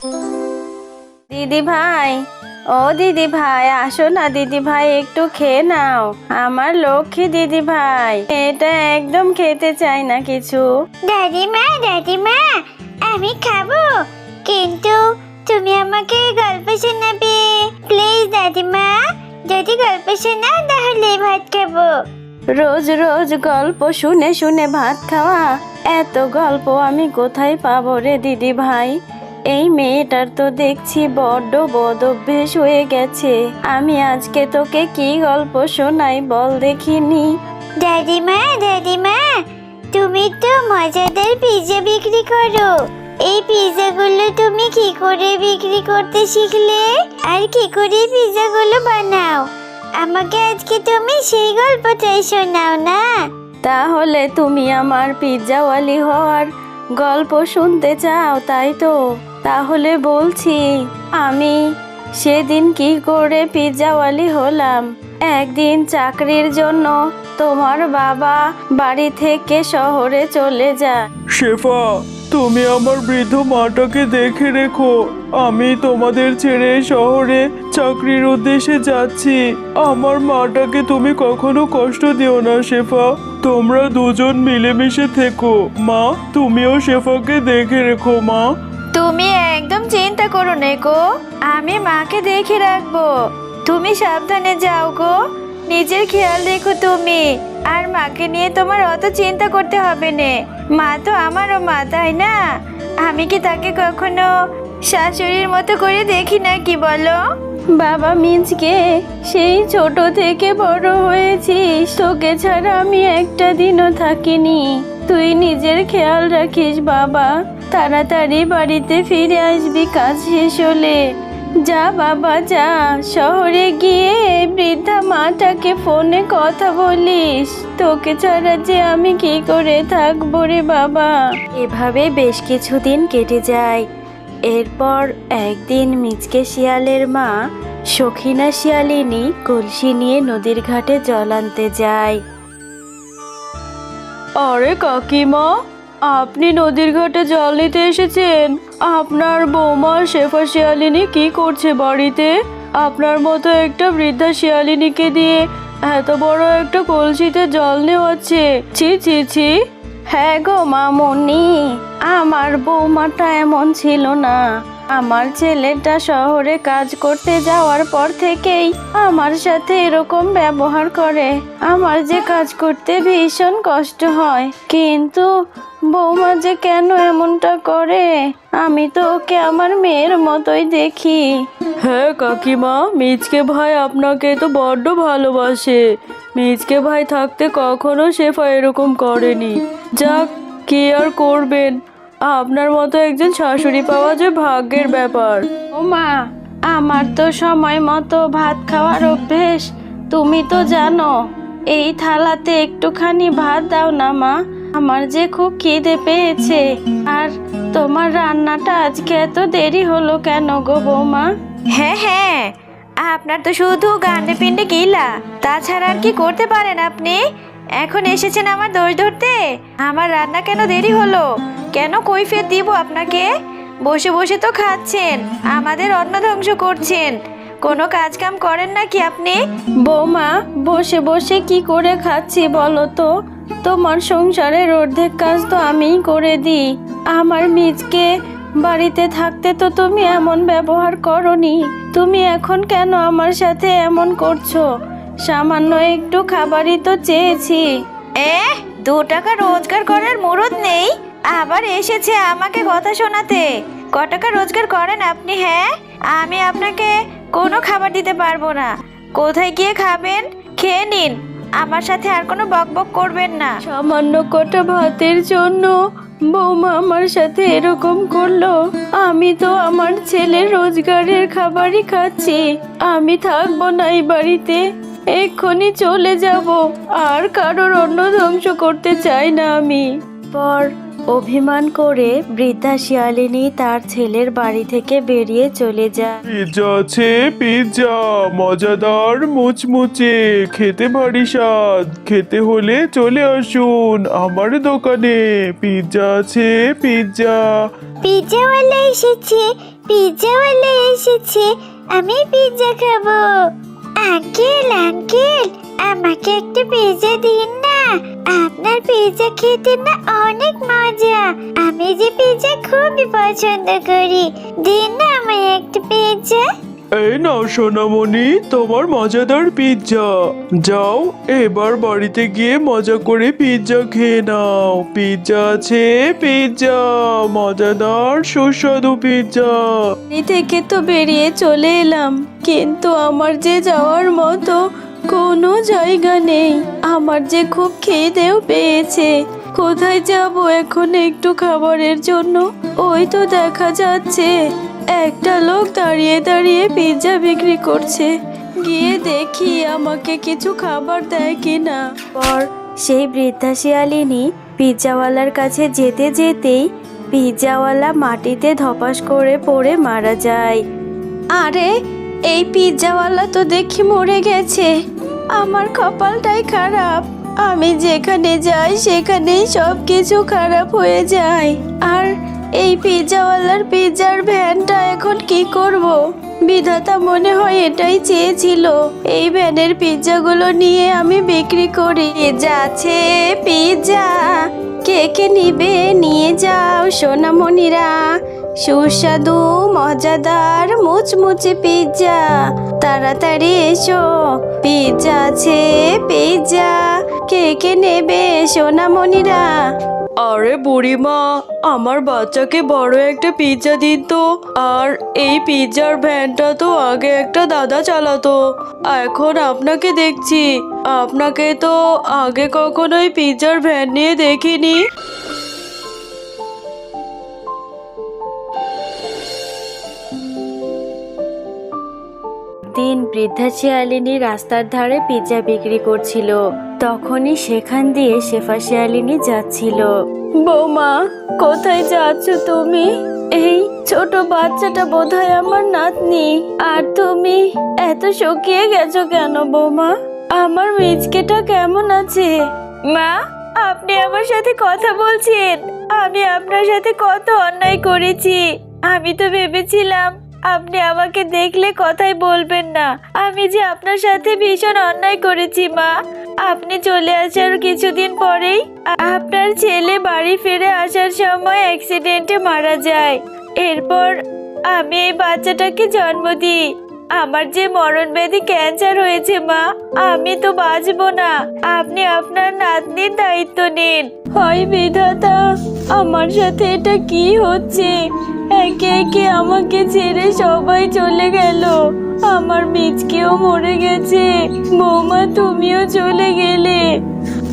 দিদি ভাই ও দিদি ভাই আসো না দিদি ভাই একটু খেয়ে নাও। আমার লক্ষ্মী দিদি ভাই এটা একদম খেতে চাই না কিছু। দাদিমা দাদিমা আমি খাব। কিন্তু তুমি আমাকে গল্প শোনাবে। প্লিজ দাদিমা যদি গল্প শোনাও তাহলে ভাত খাব। রোজ রোজ গল্প শুনে শুনে ভাত খাওয়া এত গল্প আমি কোথায় পাবো রে দিদি ভাই এই মেয়েটার তো দেখছি বড্ড বদ অভ্যেস হয়ে গেছে। আমি আজকে তোকে কি গল্প শোনাই বল দেখিনি। দাদিমা দাদিমা তুমি তো মজাদার পিৎজা বিক্রি করো। এই পিৎজাগুলো তুমি কি করে বিক্রি করতে শিখলে? আর কি করে পিৎজাগুলো বানাও? আমাকে আজকে তুমি সেই গল্পটাই শোনাও না? তাহলে তুমি আমার পিৎজাওয়ালি হওয়ার গল্প শুনতে চাও তাই তো? তাহলে বলছি, আমি সেদিন কি করে পিৎজাওয়ালি হলাম? একদিন চাকরির জন্য তোমার বাবা বাড়ি থেকে শহরে চলে যায় শেফা, তুমি আমার বৃদ্ধ মাটাকে দেখে রেখো। আমি তোমাদের ছেড়ে শহরে চাকরির উদ্দেশ্যে যাচ্ছি। আমার মাটাকে তুমি কখনো কষ্ট দিও না, শেফা। তোমরা দুজন মিলেমিশে থেকো। মা, তুমিও শেফাকে দেখে রেখো, মা। তুমি একদম চিন্তা করো না গো। আমি মাকে দেখে রাখব। তুমি সাবধানে যাও গো। নিজের খেয়াল রেখো তুমি। আর মাকে নিয়ে তোমার অত চিন্তা করতে হবে না। মা তো আমারও মা, তাই না? আমি কি তাকে কখনো শাশুড়ির মতো করে দেখি না কি বলো? বাবা মিজকে সেই ছোট থেকে বড় হয়েছিস তোকে ছাড়া আমি একটা দিনও থাকিনি। তুই নিজের খেয়াল রাখিস বাবা। তাড়াতাড়ি বাড়িতে ফিরে আসবি কাজ শেষ হলে যা বাবা যা। শহরে গিয়ে এই বৃদ্ধা মাটাকে ফোনে কথা বলিস। তোকে ছাড়া যে আমি কি করে থাকব রে বাবা? এভাবে বেশ কিছুদিন কেটে যায়। এরপর একদিন মিচকে শিয়ালের মা সখিনা শিয়ালিনী কলসি নিয়ে নদীর ঘাটে জল আনতে যায়। আরে কাকিমা আপনি নদীর ঘাটে জল নিতে এসেছেন? আপনার বৌমা শেফা শিয়ালিনী কি করছে বাড়িতে? আপনার মতো একটা বৃদ্ধা শিয়ালিনীকে দিয়ে এত বড় একটা কলসিতে জল নেওয়াচ্ছে। ছি ছি ছি। হ্যাঁ গো মামনি, আমার বৌমাটা এমন ছিল না। আমার ছেলেটা শহরে কাজ করতে যাওয়ার পর থেকেই আমার সাথে এরকম ব্যবহার করে। আমার যে কাজ করতে ভীষণ কষ্ট হয়। কিন্তু বৌমা যে কেন এমনটা করে? আমি তো ওকে আমার মেয়ের মতোই দেখি। হ্যাঁ কাকিমা মিজকে ভাই আপনাকে তো বড্ড ভালোবাসে। মিজকে ভাই থাকতে কখনো শেফা এরকম করেনি। যাক কি আর করবেন? আপনার মতো একজন শাশুড়ি পাওয়া যে ভাগ্যের ব্যাপার। ও মা আমার তো সময় মতো ভাত খাওয়ার অভ্যেস। তুমি তো জানো এই থালাতে একটুখানি ভাত দাও না মা। আমার যে খুব খিদে পেয়েছে। আর তোমার রান্নাটা আজকে এত দেরি হলো কেন গো বৌমা? হ্যাঁ হ্যাঁ। আপনার তো শুধু গান্ডে পিন্ডে গিলা। তাছাড়া আর কি করতে পারেন আপনি? এখন এসেছেন আমার দোষ ধরতে? আমার রান্না কেন দেরি হলো? কেন কৈফিয়ত দিব আপনাকে? বসে বসে তো খাচ্ছেন। আমাদের অন্ন ধ্বংস করছেন। কোনো কাজ কাম করেন নাকি আপনি? বৌমা বসে বসে কি করে খাচ্ছি বলো তো? তোমার সংসারের অর্ধেক কাজ তো আমিই করে দিই। আমার মিজকে বাড়িতে থাকতে তো তুমি এমন ব্যবহার করনি। তুমি এখন কেন আমার সাথে এমন করছ? সামান্য একটু খাবারই তো চেয়েছি। এ, দু টাকা রোজগার করার মুরদ নেই? আবার এসেছে আমাকে কথা শোনাতে। ক টাকা রোজগার করেন আপনি হ্যাঁ? আমি আপনাকে কোনো খাবার দিতে পারব না। কোথায় গিয়ে খাবেন? খেয়ে নিন। আমার সাথে আর কোনো বকবক করবেন না। সামান্য কটা ভাতের জন্য বৌমা আমার সাথে এরকম করল। আমি তো আমার ছেলের রোজগারের খাবারই খাচ্ছি। আমি থাকব না এই বাড়িতে। এক্ষুনি চলে যাব। আর কারোর অন্য ধ্বংস করতে চাই না আমি। পর অভিমান করে বৃদ্ধা শিয়ালিনী তার ছেলের বাড়ি থেকে বেরিয়ে চলে যায়। পিৎজা আছে পিৎজা মজাদার মুচমুচে। খেতে ভারী স্বাদ। খেতে হলে চলে আসুন আমার দোকানে। পিৎজা আছে পিৎজা পিৎজাওয়ালা এসেছে পিৎজাওয়ালা এসেছে। আমি পিৎজা খাব। আঙ্কেল আঙ্কেল আমাকে একটা পিৎজা দিন। না আপনার পিৎজা খেতে না অনেক মজা। আমি যে পিৎজা খুবই পছন্দ করি। দিন না আমায় একটা পিৎজা এই নাও সোনামণি তোমার মজাদার পিৎজা যাও এবার বাড়িতে গিয়ে মজা করে পিৎজা খেয়ে নাও। পিৎজা আছে পিৎজা মজাদার সুস্বাদু পিৎজা বাড়ি থেকে তো বেরিয়ে চলে এলাম। কিন্তু আমার যে যাওয়ার মতো কোনো জায়গা নেই। আমার যে খুব খিদেও পেয়েছে। কোথায় যাব এখন একটু খাবারের জন্য? ওই তো দেখা যাচ্ছে। একটা লোক দাঁড়িয়ে দাঁড়িয়ে পিৎজা বিক্রি করছে। গিয়ে দেখি আমাকে কিছু খাবার দেয় কিনা। পর সেই বৃদ্ধা শিয়ালিনী পিৎজাওয়ালার কাছে যেতে যেতেই পিৎজাওয়ালা মাটিতে ধপাস করে পড়ে মারা যায়। আরে এই পিৎজাওয়ালা তো দেখি মরে গেছে। আমার কপালটাই খারাপ। আমি যেখানে যাই, সেখানেই সব কিছু খারাপ হয়ে যায়। আর এই পিৎজাওয়ালার পিৎজার ভ্যানটা এখন কি করব? বিধাতা মনে হয় এটাই চেয়েছিল। এই ভ্যানের পিৎজাগুলো নিয়ে আমি বিক্রি করি। যাচ্ছে পিৎজা কে কে নিবে? নিয়ে যাও, সোনামণিরা। সুস্বাদু, মজাদার, মুচমুচে পিৎজা তাড়াতাড়ি এসো পিৎজা আছে পিৎজা কে কে নেবে সোনামণিরা? আরে বুড়িমা, আমার বাচ্চাকে বড় একটা পিৎজা দিন তো। আর এই পিৎজার ভ্যানটা তো আগে একটা দাদা চালাতো। এখন আপনাকে দেখছি। আপনাকে তো আগে কখনোই পিৎজার ভ্যান নিয়ে দেখিনি। বৃদ্ধা শিয়ালিনী রাস্তার ধারে পিৎজা বিক্রি করছিল। তখনই সেখান দিয়ে শেফা শিয়ালিনী যাচ্ছিল। বৌমা, কোথায় যাচ্ছ তুমি? এই ছোট বাচ্চাটা বোধহয় আমার নাতনি। আর তুমি এত শুকিয়ে গেছো কেন বৌমা? আমার মিচকেটা কেমন আছে? মা, আপনি আমার সাথে কথা বলছেন। আমি আপনার সাথে কত অন্যায় করেছি। আমি তো ভেবেছিলাম আপনি আমাকে দেখলে কথাই বলবেন না। আমি যে আপনার সাথে ভীষণ অন্যায় করেছি, মা। আপনি চলে আসার কিছুদিন পরেই আপনার ছেলে বাড়ি ফিরে আসার সময় অ্যাক্সিডেন্টে মারা যায়। এরপর আমি এই বাচ্চাটাকে জন্ম দিই। আমার যে মরণ ব্যাধি ক্যান্সার হয়েছে, মা, আমি তো বাঁচবো না। আপনি আপনার নাতনির দায়িত্ব নিন। হয় বিধাতা, আমার সাথে এটা কি হচ্ছে? একে একে আমাকে ছেড়ে সবাই চলে গেল। আমার মিচকেও মরে গেছে। বৌমা, তুমিও চলে গেলে।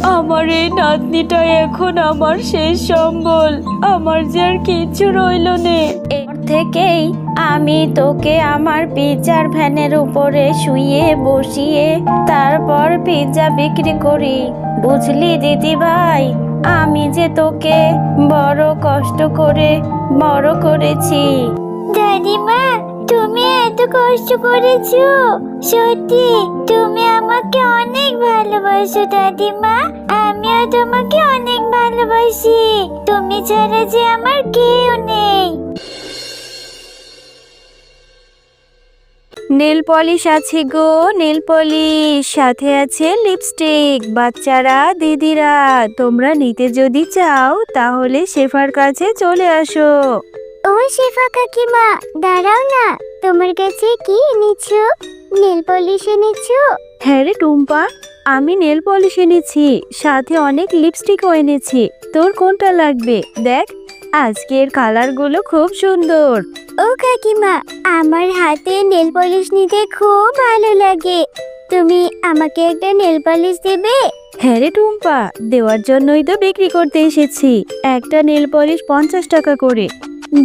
আমার এই নাতনিটাই এখন আমার শেষ সম্বল। আমার যে আর কিচ্ছু রইল নে। এর থেকেই আমি তোকে আমার পিৎজার ভ্যানের উপরে শুইয়ে, বসিয়ে, তারপর পিৎজা বিক্রি করি। বুঝলি দিদি ভাই আমি যে তোকে বড় কষ্ট করে, বড় করেছি। দাদিমা, তুমি এত কষ্ট করেছ? সত্যি, তুমি আমাকে অনেক ভালোবাসো দাদিমা। আমিও তোমাকে অনেক ভালোবাসি। তুমি ছাড়া যে আমার কেউ নেই। নেল পলিশ আছে গো নেল পলিশ। সাথে আছে লিপস্টিক। বাচ্চারা দিদিরা তোমরা নিতে যদি চাও তাহলে শেফার কাছে চলে আসো। ও শেফা কাকিমা দাঁড়াও না। তোমার কাছে কি এনেছো? নেল পলিশ এনেছো? হ্যাঁ রে টুম্পা আমি নেল পলিশ এনেছি। সাথে অনেক লিপস্টিকও এনেছি। তোর কোনটা লাগবে? দেখ। আজকের কালারগুলো খুব সুন্দর। ও কাকিমা আমার হাতে নেল পলিশ নিতে খুব ভালো লাগে। তুমি আমাকে একটা নেল পলিশ দেবে? হ্যাঁ রে টুম্পা দেওয়ার জন্যই তো বিক্রি করতে এসেছি। একটা নেল পলিশ পঞ্চাশ টাকা করে।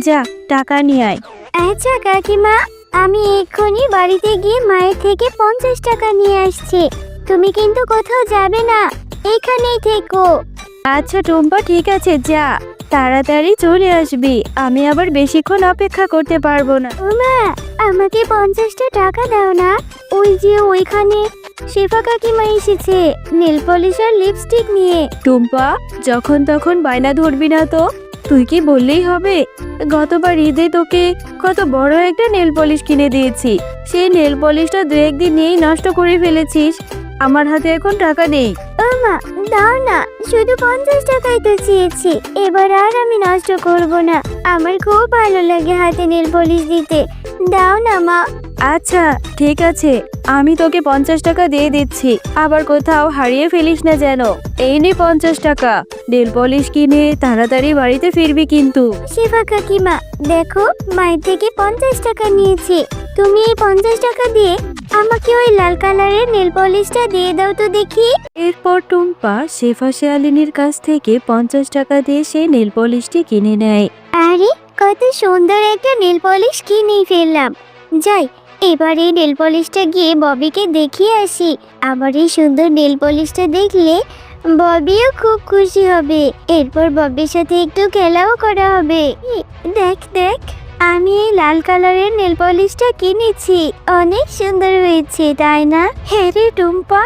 যা টাকা নিয়ে আয়। আচ্ছা কাকিমা আমি এক্ষুনি বাড়িতে গিয়ে মায়ের থেকে পঞ্চাশ টাকা নিয়ে আসছি। তুমি কিন্তু কোথাও যাবে না এখানেই থেকো। আচ্ছা টুম্পা ঠিক আছে যা। তাড়াতাড়ি চলে আসবি। আমি আবার বেশিক্ষণ অপেক্ষা করতে পারব না। ওমা আমাকে পঞ্চাশটা টাকা দাও না। ওই যে ওইখানে শেফা কাকিমা এসেছে নেল পলিশ আর লিপস্টিক নিয়ে। টুম্পা যখন তখন বায়না ধরবি না তো? তুই কি বললেই হবে? গতবার ঈদে তোকে কত বড় একটা নেল পলিশ কিনে দিয়েছি। সেই নেল পলিশটা দু একদিন নিয়েই নষ্ট করে ফেলেছিস। আমার হাতে এখন টাকা নেই। মা দাও না শুধু পঞ্চাশ টাকাই তো চেয়েছি। এবার আর আমি নষ্ট করব না। আমার খুব ভালো লাগে হাতে নীল পলিশ দিতে। দাও না মা। আচ্ছা ঠিক আছে। আমি তোকে পঞ্চাশ টাকা দিয়ে দিচ্ছি। আবার কোথাও হারিয়ে ফেলিস না যেন। এই নে পঞ্চাশ টাকা। নেল পলিশ কিনে তাড়াতাড়ি বাড়িতে ফিরবি কিন্তু। শিফা কাকিমা দেখো মায়ের থেকে পঞ্চাশ টাকা নিয়েছি। তুমি এই পঞ্চাশ টাকা দিয়ে আমাকে ওই লাল কালারের নেল পলিশটা দিয়ে দাও তো দেখি। এরপর টুম্পা শেফা শেয়ালিনীর কাছ থেকে পঞ্চাশ টাকা দিয়ে সেই নেল পলিশটি কিনে নেয়। আরে কত সুন্দর একটা নেল পলিশ কিনেই ফেললাম। যাই এবার এই নেল পলিশটা গিয়ে ববিকে দেখিয়ে আসি। আমার এই সুন্দর নেল পলিশটা দেখলে ববিও খুব খুশি হবে। এরপর ববির সাথে একটু খেলাও করা হবে। দেখ দেখ। আমি এই লাল কালারের নেল পলিশটা কিনেছি। অনেক সুন্দর হয়েছে, তাই না? হ্যাঁ রে টুম্পা,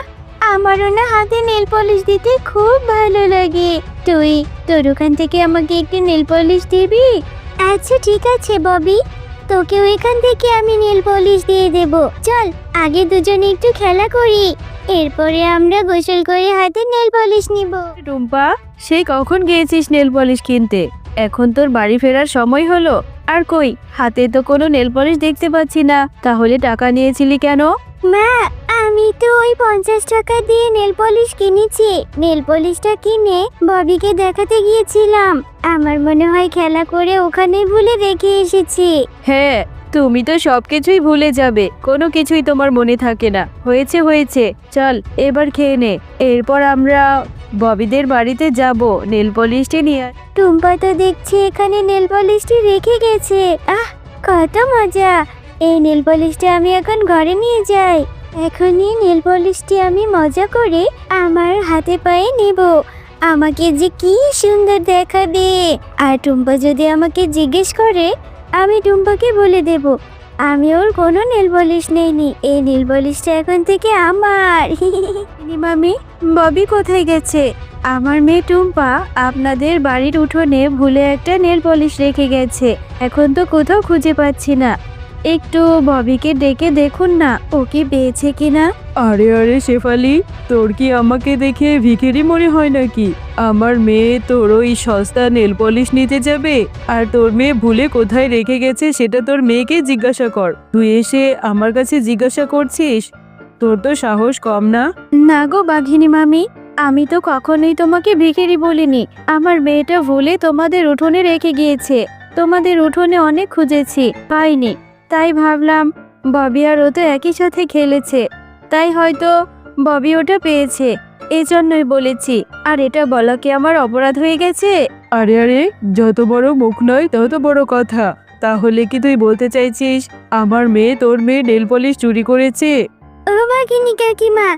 আমারও না হাতে নেল পলিশ দিতে খুব ভালো লাগে। তুই, তোর ওখান থেকে আমাকে একটু নেল পলিশ দিবি? আচ্ছা ঠিক আছে, ববি। তোকে ওইখান থেকে আমি নেল পলিশ দিয়ে দেব। চল, আগে দুজনে একটু খেলা করি। এরপরে আমরা গোসল করে হাতে নেল পলিশ নিব। টুম্পা, সেই কখন গিয়েছিস নেল পলিশ কিনতে? এখন তোর বাড়ি ফেরার সময় হলো। আর কই? হাতে তো কোনো নেল পলিশ দেখতে পাচ্ছি না। তাহলে টাকা নিয়েছিলি কেন? মা আমি তো ওই পঞ্চাশ টাকা দিয়ে নেল পলিশ কিনেছি। নেল পলিশটা কিনে ববিকে দেখাতে গিয়েছিলাম। আমার মনে হয় খেলা করে ওখানে ভুলে রেখে এসেছি। হ্যাঁ তুমি তো সবকিছুই ভুলে যাবে। কোনো কিছুই তোমার মনে থাকে না। হয়েছে হয়েছে। চল, এবার খেয়ে নে। এরপর আমরা ববিদের বাড়িতে যাব। নেল পলিশটি নিয়ে টুম্পা তো দেখছি এখানে নেল পলিশটি রেখে গেছে। আহ, কত মজা। এই নেল পলিশটা আমি এখন ঘরে নিয়ে যাই। এখনই নেল পলিশটি আমি মজা করে আমার হাতে পায়ে নেব। আমাকে যে কি সুন্দর দেখাবে। আর টুম্পা যদি আমাকে জিজ্ঞেস করে আমি টুম্পাকে বলে দেব। আমি ওর কোনো নেল পলিশ নেইনি। এই নেল পলিশটা এখন থেকে আমার। মামি, ববি কোথায় গেছে? আমার মেয়ে টুম্পা আপনাদের বাড়ির উঠোনে ভুলে একটা নেল পলিশ রেখে গেছে। এখন তো কোথাও খুঁজে পাচ্ছি না। একটু ববিকে ডেকে দেখুন না ও কি পেয়েছে কিনা? আরে আরে শেফালি তোর কি আমাকে দেখে ভিখেরি মনে হয় নাকি? আমার মেয়ে তোর ওই সস্তা নেল পলিশ নিতে যাবে আর তোর মেয়ে ভুলে কোথায় রেখে গেছে সেটা তোর মেয়েকে জিজ্ঞাসা কর। তুই এসে আমার কাছে জিজ্ঞাসা করছিস? তোর তো সাহস কম না? না গো বাঘিনী মামি আমি তো কখনোই তোমাকে ভিখেরি বলিনি। আমার মেয়েটা ভুলে তোমাদের উঠোনে রেখে গিয়েছে। তোমাদের উঠোনে অনেক খুঁজেছি পাইনি। তাই ভাবলাম ববি আর ও তো একই সাথে খেলেছে তাই হয়তো ববি ওটা পেয়েছে এজন্যই বলেছি। আর এটা বলা কি আমার অপরাধ হয়ে গেছে? আরে আরে যত বড় মুখ নয় তত বড় কথা। তাহলে কি তুই বলতে চাইছিস আমার মেয়ে তোর মেয়ে নেল পলিশ চুরি করেছে? ও বাঘিনী কাকিমা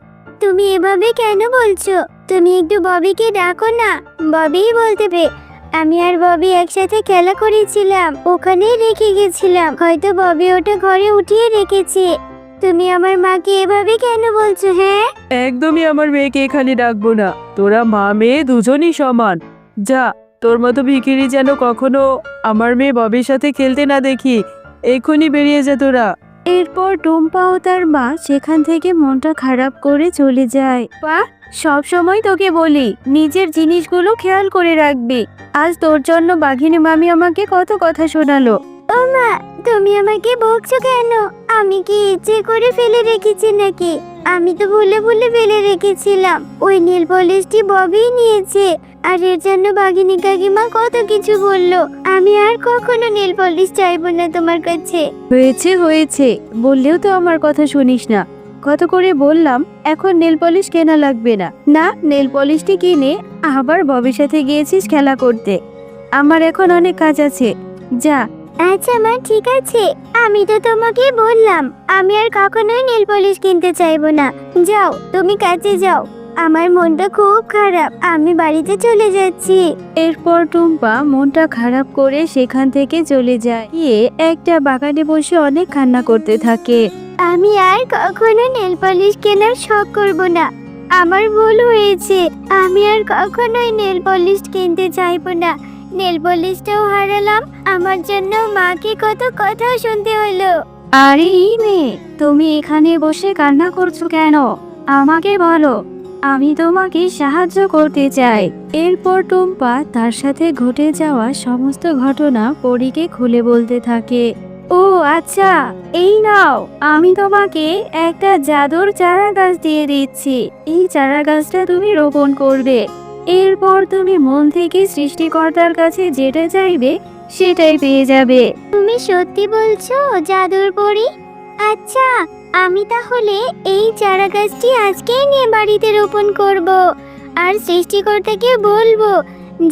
তুমি এভাবে কেন বলছো? তুমি একটু ববিকে ডাকো না ববিই বলতে পে আমি আর ববি একসাথে খেলা করেছিলাম ওখানেই রেখে গেছিলাম। হয়তো ববি ওটা ঘরে উঠিয়ে রেখেছে। তুমি আমার মাকে এভাবে কেন বলছো হ্যাঁ? একদমই আমার মেয়েকে এখানে ডাকবো না। তোরা মা মেয়ে দুজনই সমান। যা তোর মতো ভিখিরি যেন কখনো আমার মেয়ে ববির সাথে খেলতে না দেখি। এক্ষুনি বেরিয়ে যা তোরা। এরপর টুম্পা ও তার মা সেখান থেকে মনটা খারাপ করে চলে যায়। পা সব সময় তোকে বলি নিজের জিনিসগুলো খেয়াল করে রাখবি। আজ তোর জন্য বাঘিনী মামি আমাকে কত কথা শোনালো। ও মা তুমি আমাকে বকছো কেন? আমি কি ইচ্ছে করে ফেলে রেখেছি নাকি? আমি তো ভুলে ভুলে ফেলে রেখেছিলাম। ওই নীল পলিশটি ববি নিয়েছে। আর এর জন্য বাঘিনী কাকিমা কত কিছু বলল। আমি আর কখনো নীল পলিশ চাইব না তোমার কাছে। হয়েছে হয়েছে। বললেও তো আমার কথা শুনিস না। কত করে বললাম এখন নেল পলিশ কেনা লাগবে না। না নেল পলিশটি কিনে আবার ববির সাথে গিয়েছিস খেলা করতে। আমার এখন অনেক কাজ আছে। যা। আচ্ছা মা ঠিক আছে। আমি তো তোমাকে বললাম আমি আর কখনোই নীল পলিশ কিনতে চাইব না। যাও তুমি কাজে যাও। আমার মনটা খুব খারাপ আমি বাড়িতে চলে যাচ্ছি। এরপর টুম্পা মনটা খারাপ করে সেখান থেকে চলে যায়। গিয়ে একটা বাগানে বসে অনেক কান্না করতে থাকে। আমি আর কখনো নেল পলিশ কেনার শখ করব না। আমার ভুল হয়েছে। আমি আর কখনোই নেল পলিশ কিনতে চাইব না। নেল পলিশটাও হারালাম। আমার জন্য মাকে কত কথা শুনতে হলো। আরে, এই মেয়ে, তুমি এখানে বসে কান্না করছ কেন? আমাকে বলো, আমি তোমাকে সাহায্য করতে চাই। এরপর টুম্পা তার সাথে ঘটে যাওয়া সমস্ত ঘটনা পরীকে খুলে বলতে থাকে। ও আচ্ছা এই নাও, আমি তোমাকে একটা জাদুর চারা গাছ দিয়ে দিচ্ছি। এই চারা গাছটা তুমি রোপণ করবে। এরপর তুমি মন থেকে সৃষ্টিকর্তার কাছে যেটা চাইবে, সেটাই পেয়ে যাবে। তুমি সত্যি বলছো, জাদুর পরি? আচ্ছা আমি তাহলে এই চারা গাছটি আজকেই নিয়ে বাড়িতে রোপণ করব। আর সৃষ্টিকর্তাকে বলব,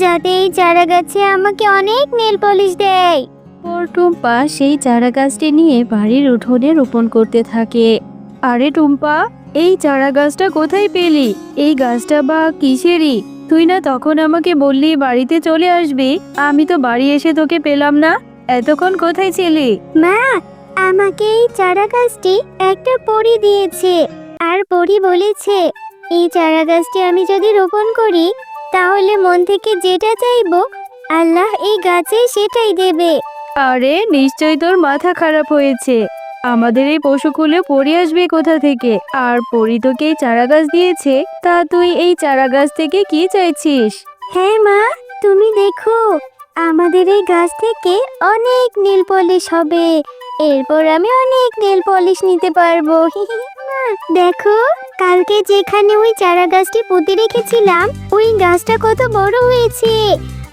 যাতে এই চারা গাছে আমাকে অনেক নেল পলিশ দেয়। টুম্পা সেই চারা গাছটি নিয়ে বাড়ির উঠোনে রোপণ করতে থাকে। আরে টুম্পা, এই চারা গাছটা কোথায় পেলি? এই গাছটা বা কিসেরই? তুই না তখন আমাকে বললি বাড়িতে চলে আসবি, আমি তো বাড়ি এসে তোকে পেলাম না। এতক্ষণ কোথায় ছিলি? মা, আমাকে এই চারা গাছটি একটা পরি দিয়েছে, আর পরি বলেছে, এই চারা গাছটি আমি যদি রোপণ করি, তাহলে মন থেকে যেটা চাইব, আল্লাহ এই গাছে সেটাই দেবে। আরে নিশ্চয়ই তোর মাথা খারাপ হয়েছে। আমাদের এই পশুকুলে পড়ে আসবে কোথা থেকে? আর পরি তোকে এই চারা গাছ দিয়েছে তা তুই এই চারা গাছ থেকে কি চাইছিস? হ্যাঁ মা তুমি দেখো আমাদের এই গাছ থেকে অনেক নীল পলিশ হবে। এরপর আমি অনেক নীল পলিশ নিতে পারব। মা, দেখো কালকে যেখানে ওই চারা গাছটি পুঁতে রেখেছিলাম ওই গাছটা কত বড় হয়েছে।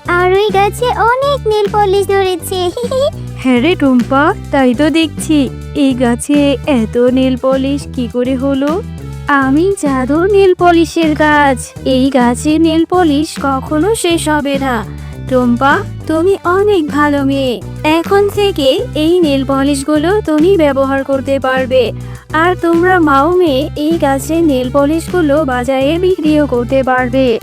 আর ওই গাছে অনেক নীল পলিশ ধরেছে। হ্যাঁ রে টুম্পা, তাই তো দেখছি। এই গাছে এত নীল পলিশ কি করে হলো? আমি জাদুর নীল পলিশের গাছ। এই গাছে নীল পলিশ কখনো শেষ হবে না। টুম্পা, তুমি অনেক ভালো মেয়ে। এখন থেকে এই নীল পলিশগুলো তুমি ব্যবহার করতে পারবে। আর তোমরা মাও মেয়ে এই গাছের নীল পলিশগুলো বাজারে বিক্রিও করতে পারবে।